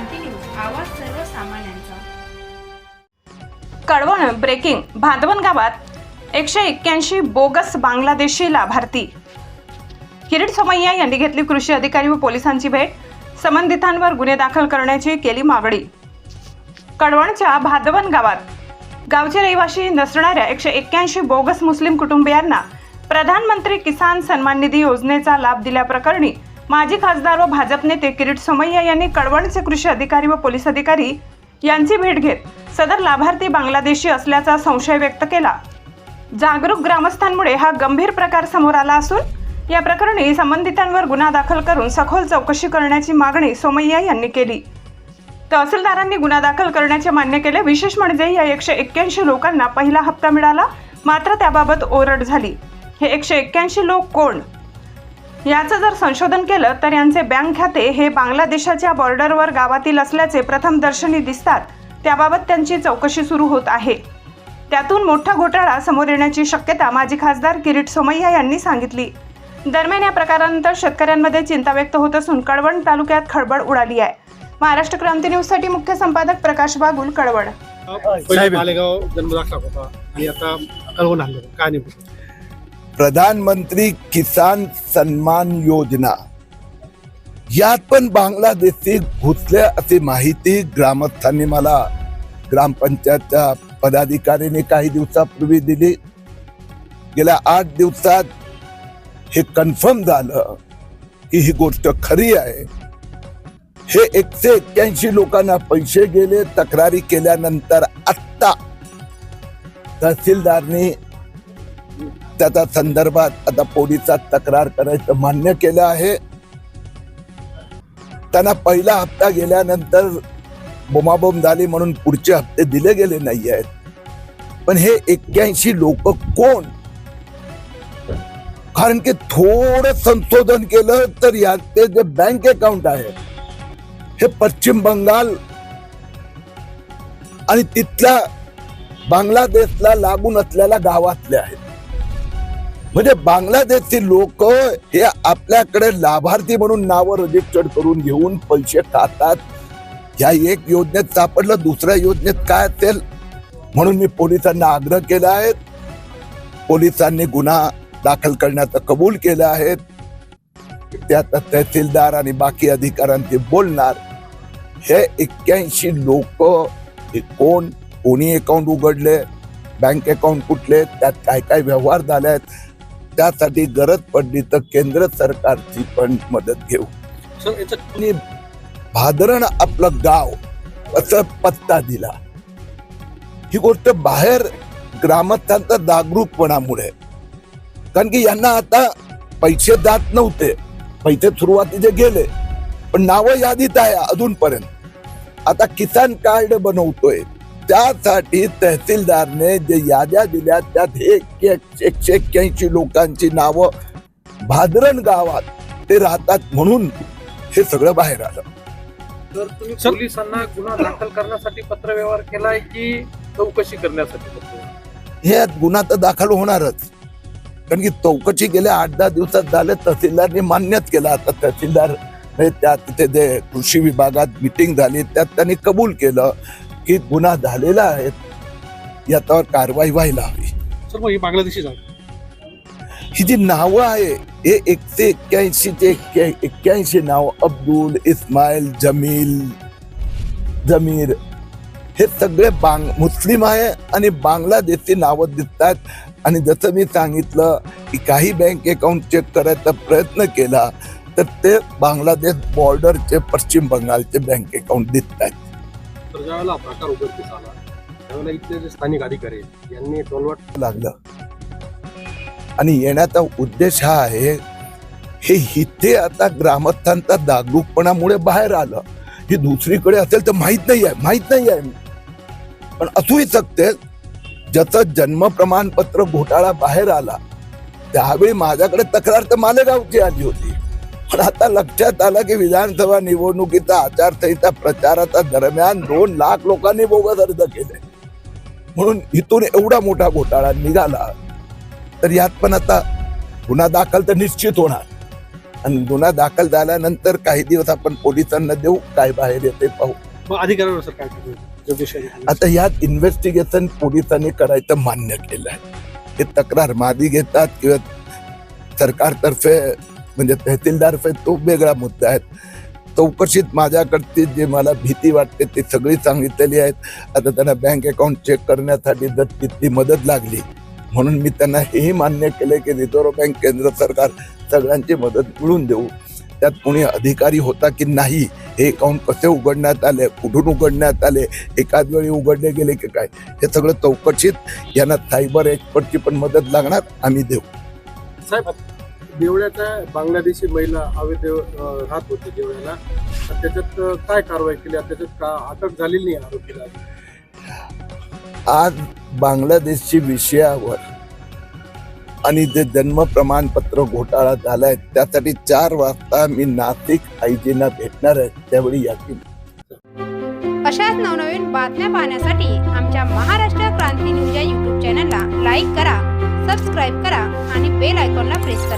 क्रांती news आवाज सर्वसामान्यांचा. Kalwan breaking भादवन गावात एकशे एक्क्याऐंशी बोगस बांगलादेशी लाभार्थी. किरीट सोमय्या यांनी घेतली कृषी अधिकारी व पोलिसांची भेट. संबंधितांवर गुन्हे दाखल करण्याची केली मागणी. कळवणच्या भादवन गावात गावचे रहिवाशी नसणाऱ्या एकशे एक्क्याऐंशी बोगस मुस्लिम कुटुंबियांना प्रधानमंत्री किसान सन्मान निधी योजनेचा लाभ दिल्याप्रकरणी माजी खासदार व भाजप नेते किरीट सोमय्या यांनी कळवणचे कृषी अधिकारी व पोलीस अधिकारी यांची भेट घेत सदर लाभार्थी बांगलादेशी असल्याचा संशय व्यक्त केला. जागरूक ग्रामस्थांमुळे हा गंभीर प्रकार समोर आला असून या प्रकरणी संबंधितांवर गुन्हा दाखल करून सखोल चौकशी करण्याची मागणी सोमय्या यांनी केली. तहसीलदारांनी गुन्हा दाखल करण्याचे मान्य केले. विशेष म्हणजे या एकशे एक्क्याऐंशी लोकांना पहिला हप्ता मिळाला मात्र त्याबाबत ओरड झाली. हे एकशे एक्क्याऐंशी लोक कोण? याचं जर संशोधन केलं तर यांचे बँक खाते हे बांगलादेशाच्या बॉर्डरवर गावातील असल्याचे प्रथम दर्शनी दिसतात. त्याबाबत त्यांची चौकशी सुरू होत आहे. त्यातून मोठा घोटाळा समोर येण्याची शक्यता माजी खासदार किरीट सोमय्या यांनी सांगितली. दरम्यान या प्रकारानंतर शेतकऱ्यांमध्ये चिंता व्यक्त होत असून कळवण तालुक्यात खळबळ उडाली आहे. महाराष्ट्र क्रांती न्यूजसाठी मुख्य संपादक प्रकाश बागुल कळवण. मालेगाव जन्म दाखला होता. आणि आता कळवण काय प्रधानमंत्री किसान सन्मान योजना. यात पण बांगलादेशी घुसले अशी माहिती ग्रामस्थांनी मला. ग्रामपंचायतच्या पदाधिकाऱ्यांनी काही दिवसापूर्वी दिली. गेल्या आठ दिवसात हे कन्फर्म झालं की ही गोष्ट खरी आहे. हे एकशे एक्क्याऐंशी लोकांना पैसे गेले तक्रारी केल्यानंतर आत्ता तहसीलदारनी त्याच्या संदर्भात आता पोलिसात तक्रार करायचं मान्य केलं आहे. त्यांना पहिला हप्ता गेल्यानंतर बोमाबोम झाली म्हणून पुढचे हप्ते दिले गेले नाही आहेत पण हे एक्क्याऐंशी लोक कोण? कारण की थोडं संशोधन केलं तर याचे जे बँक अकाउंट आहे हे पश्चिम बंगाल आणि तिथल्या बांगलादेशला लागून असलेल्या गावातले आहेत. म्हणजे बांगलादेशची लोक हे आपल्याकडे लाभार्थी म्हणून नावं रजिस्टर्ड करून घेऊन पैसे खातात ह्या एक योजनेत सापडलं दुसऱ्या योजनेत काय असेल? म्हणून मी पोलिसांना आग्रह केला आहे. पोलिसांनी गुन्हा दाखल करण्याचं कबूल केलं आहे. त्यात तहसीलदार आणि बाकी अधिकाऱ्यांचे बोलणार. हे एक्क्याऐंशी लोक हे कोण? कोणी अकाउंट उघडले? बँक अकाउंट कुठले? त्यात काय काय व्यवहार झाले आहेत त्यासाठी गरज पडली तर केंद्र सरकारची पण मदत घेऊ. सर भादरण आपलं गाव असं पत्ता दिला. ही गोष्ट बाहेर ग्रामस्थांचा जागरूकपणामुळे. कारण की यांना आता पैसे जात नव्हते. पैसे सुरुवातीचे गेले. पण नावं यादीत आहे अजूनपर्यंत. आता किसान कार्ड बनवतोय. त्यासाठी तहसीलदारने जे याद्या दिल्या त्यात एक- एकशे एक्क्याऐंशी लोकांची नावं भादरण गावात ते राहतात म्हणून हे सगळं बाहेर आलं. तर तुम्ही पोलिसांना गुन्हा दाखल करण्यासाठी पत्रव्यवहार केलाय की चौकशी करण्यासाठी फक्त? हे गुन्हा तर दाखल होणारच. कारण की चौकशी गेल्या आठ दहा दिवसात झाले तहसीलदारने मान्यच केला. आता तहसीलदार हे त्या तिथे जे कृषी विभागात मिटिंग झाली त्यात त्यांनी कबूल केलं. की गुन्हा झालेला आहे याच्यावर कारवाई व्हायला हवी. सर मग ही बांगलादेशी ही जी नावं आहे हे एकशे एक्क्याऐंशी चे एक्क्याऐंशी नाव अब्दुल इस्माईल जमील जमीर हे सगळे बांग मुस्लिम आहे आणि बांगलादेशी नावं दिसतात आणि जसं मी सांगितलं की काही बँक अकाउंट चेक करायचा प्रयत्न केला तर ते बांगलादेश बॉर्डरचे पश्चिम बंगालचे बँक अकाउंट दिसत आहेत. तर ज्यावेळेला प्रकार उघडकीस आला. त्यावेळेला इथले जे स्थानिक अधिकारी आहेत, यांनी टोलवाट लागलं. आणि येण्याचा उद्देश हा आहे हे इथे आता ग्रामस्थांचा जागरूकपणामुळे बाहेर आलं. हे दुसरीकडे असेल तर माहीत नाही आहे माहीत नाही आहे. पण असूही शकते ज्याचं जन्म प्रमाणपत्र घोटाळा बाहेर आला त्यावेळी माझ्याकडे तक्रार तर मालेगावची आली होती. पण आता लक्षात आलं की विधानसभा निवडणुकीचा आचारसंहिता प्रचाराच्या दरम्यान दोन लाख लोकांनी बोगस अर्ज केले. म्हणून इथून एवढा मोठा घोटाळा निघाला तर यात पण आता गुन्हा दाखल तर निश्चित होणार. आणि गुन्हा दाखल झाल्यानंतर काही दिवस आपण पोलिसांना देऊ काय बाहेर येते पाहू. अधिकाऱ्यांवर काय. आता यात इन्व्हेस्टिगेशन पोलिसांनी करायचं मान्य केलं आहे हे तक्रार मादी घेतात किंवा सरकारतर्फे म्हणजे तहसीलदार साहेब तो वेगळा मुद्दा आहे. चौकशीत माझ्याकडची जे मला भीती वाटते ती सगळी सांगितलेली आहेत. आता त्यांना बँक अकाउंट चेक करण्यासाठी जर तितकी मदत लागली म्हणून मी त्यांना हेही मान्य केले की रिझर्व्ह बँक केंद्र सरकार सगळ्यांची मदत मिळून देऊ. त्यात कोणी अधिकारी होता की नाही हे अकाउंट कसे उघडण्यात आले कुठून उघडण्यात आले एकाच वेळी उघडले गेले की काय हे सगळं चौकशीत यांना सायबर एक्सपर्टची पण मदत लागणार आम्ही देऊ. साहेब देवळ्याच्या बांगलादेशी महिला अवैध राहत होती देवळ्याला. तर त्याच्यात काय कारवाई केली? आता त्याच्यात का अटक झालेली नाही आरोपीला? आज बांगलादेशची विषयावर आणि जे जन्म प्रमाणपत्र घोटाळा झालाय त्यासाठी चार वाजता मी नाशिक आयजीना भेटणार आहे त्यावेळी याची अशाच नवनवीन बातम्या पाहण्यासाठी आमच्या महाराष्ट्र क्रांती न्यूज या यूट्यूब चॅनलला लाईक करा सबस्क्राईब करा आणि बेल आयकॉनला प्रेस करा.